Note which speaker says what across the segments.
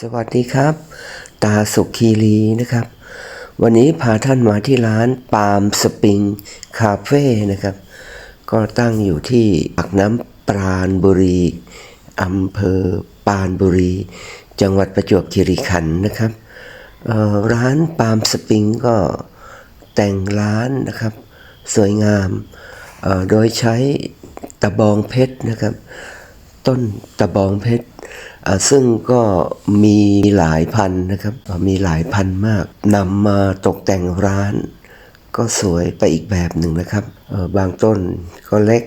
Speaker 1: สวัสดีครับ ตาสุขีรีนะครับ วันนี้พาท่านมาที่ร้านปาล์มสปริงคาเฟ่นะครับ ก็ตั้งอยู่ที่ปากน้ำปราณบุรีอำเภอปาณบุรี จังหวัดประจวบคีรีขันธ์นะครับร้านปาล์มสปริงก็แต่งร้านนะครับ สวยงามโดยใช้ตะบองเพชรนะครับ ต้นตะบองเพชร ซึ่งก็มีหลายพันนะครับ มีหลายพันมากนำมาตกแต่งร้าน ก็สวยไปอีกแบบหนึ่งนะครับบางต้นก็เล็ก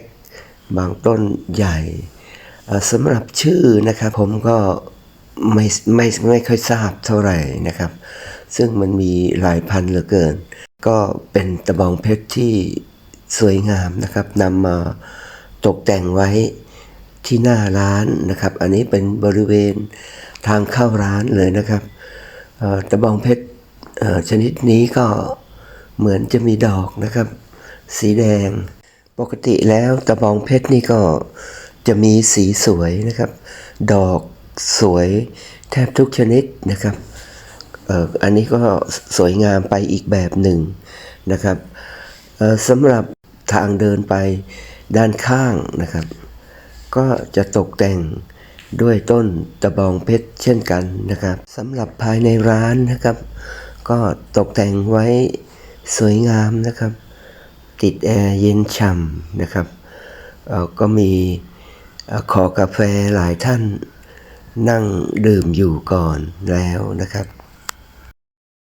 Speaker 1: บางต้นใหญ่สำหรับชื่อนะครับผมก็ไม่ไม่ไม่ค่อยทราบเท่าไหร่นะครับ ซึ่งมันมีหลายพันเหลือเกิน ก็เป็นตะบองเพชรที่สวยงามนะครับนำมาตกแต่งไว้ ที่หน้าร้านนะครับ อันนี้เป็นบริเวณทางเข้าร้านเลยนะครับตะบองเพชรชนิดนี้ก็เหมือนจะมีดอกนะครับ สีแดง ปกติแล้วตะบองเพชรนี่ก็จะมีสีสวยนะครับ ดอกสวยแทบทุกชนิดนะครับอ,อันนี้ก็สวยงามไปอีกแบบหนึ่งนะครับสำหรับทางเดินไปด้านข้างนะครับ ก็จะตกแต่งด้วยต้นตะบองเพชรเช่นกันนะครับสำหรับภายในร้านนะครับ ก็ตกแต่งไว้สวยงามนะครับ ติดแอร์เย็นฉ่ำนะครับเออก็มีขอกาแฟหลายท่านนั่งดื่มอยู่ก่อนแล้วนะครับ